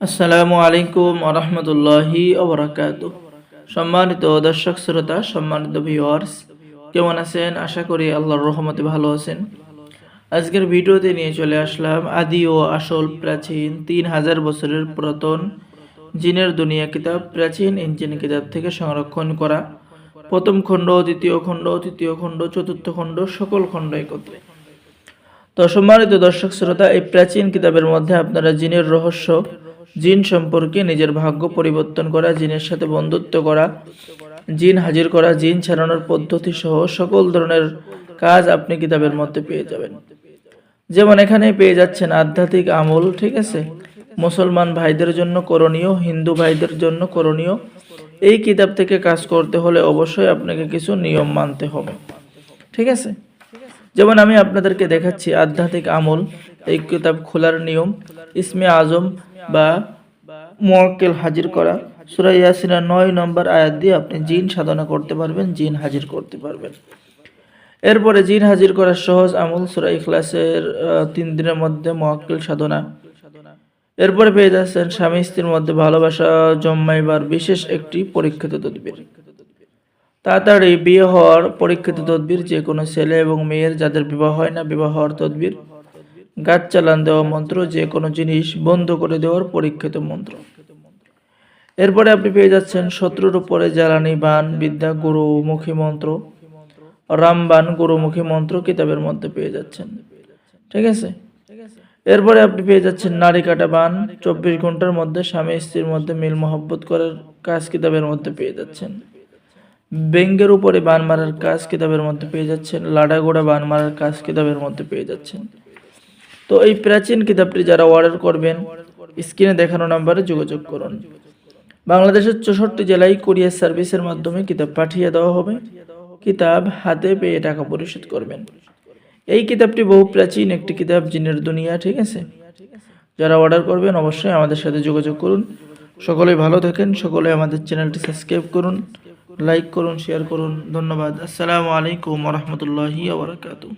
আসসালামু আলাইকুম আরহামতুল্লাহি ওবরাকাত সম্মানিত দর্শক, শ্রোতা, সম্মানিত ভিউয়ার্স কেমন আছেন? আশা করি আল্লাহর রহমতে ভালো আছেন। আজকের ভিডিওতে নিয়ে চলে আসলাম আদি ও আসল প্রাচীন তিন হাজার বছরের পুরাতন জিনের দুনিয়া কিতাব, প্রাচীন ইঞ্জিন কিতাব থেকে সংরক্ষণ করা। প্রথম খণ্ড, দ্বিতীয় খণ্ড, তৃতীয় খণ্ড, চতুর্থ খণ্ড, সকল খণ্ড একত্রে। তো সম্মানিত দর্শক, শ্রোতা, এই প্রাচীন কিতাবের মধ্যে আপনারা জিনের রহস্য জিন সম্পর্কে নিজের ভাগ্য পরিবর্তন করা, জিনের সাথে বন্ধুত্ব করা, জিন হাজির করা, জিন ছাড়ানোর পদ্ধতি সহ সকল ধরনের কাজ আপনি কিতাবের মধ্যে পেয়ে যাবেন। যেমন এখানে পেয়ে যাচ্ছেন আধ্যাত্মিক আমল, ঠিক আছে? মুসলমান ভাইদের জন্য করণীয়, হিন্দু ভাইদের জন্য করণীয়। এই কিতাব থেকে কাজ করতে হলে অবশ্যই আপনাকে কিছু নিয়ম মানতে হবে, ঠিক আছে? যেমন আমি আপনাদেরকে দেখাচ্ছি আধ্যাত্মিক আমল, এই কিতাব খোলার নিয়ম, ইসমে আজম বা মোয়াক্কেল হাজির করা। সুরা ইয়াসিনের নয় নম্বর আয়াত দিয়ে আপনি জিন সাধনা করতে পারবেন, জিন হাজির করতে পারবেন। এরপরে জিন হাজির করার সহজ আমল, সুরা ইখলাসের তিন দিনের মধ্যে মোয়াক্কেল সাধনা। এরপরে পেয়ে যাচ্ছেন স্বামী স্ত্রীর মধ্যে ভালোবাসা জন্মাইবার বিশেষ একটি পরীক্ষিত তদবির। তাড়াতাড়ি বিয়ে হওয়ার পরীক্ষিত তদবির যে কোনো ছেলে এবং মেয়ের যাদের বিবাহ হয় না, বিবাহ হওয়ার তদবির। গাছ চালান দেওয়া মন্ত্র, যে কোনো জিনিস বন্ধ করে দেওয়ার পরীক্ষিত মন্ত্র। এরপরে আপনি পেয়ে যাচ্ছেন শত্রুর উপরে জ্বালানি বান, বিদ্যা গুরুমুখী মন্ত্র। রামবান গুরুমুখী মন্ত্র কিতাবের মধ্যে পেয়ে যাচ্ছেন। ঠিক আছে? এরপরে আপনি পেয়ে যাচ্ছেন নারী কাটা বান, চব্বিশ ঘণ্টার মধ্যে স্বামী স্ত্রীর মধ্যে মিল মহব্বত করার কাজ কিতাবের মধ্যে পেয়ে যাচ্ছেন। ব্যঙ্গের উপরে বান মারার কাজ কিতাবের মধ্যে পেয়ে যাচ্ছেন লাডা গোড়া বান মারার কাজ কিতাবের মধ্যে পেয়ে যাচ্ছেন। তো এই প্রাচীন কিতাবটি যারা অর্ডার করবেন স্ক্রিনে দেখানো নাম্বারে যোগাযোগ করুন। বাংলাদেশের চৌষট্টি জেলায় কুরিয়ার সার্ভিসের মাধ্যমে কিতাব পাঠিয়ে দেওয়া হবে। কিতাব হাতে পেয়ে টাকা পরিশোধ করবেন। এই কিতাবটি বহু প্রাচীন একটি কিতাব জিনের দুনিয়া, ঠিক আছে? যারা অর্ডার করবেন, অবশ্যই আমাদের সাথে যোগাযোগ করুন। সকলেই ভালো থাকেন, সকলে আমাদের চ্যানেলটি সাবস্ক্রাইব করুন। লাইক করুন শেয়ার করুন ধন্যবাদ। আসসালামু আলাইকুম রহমতুল্লাহি আবরকাতু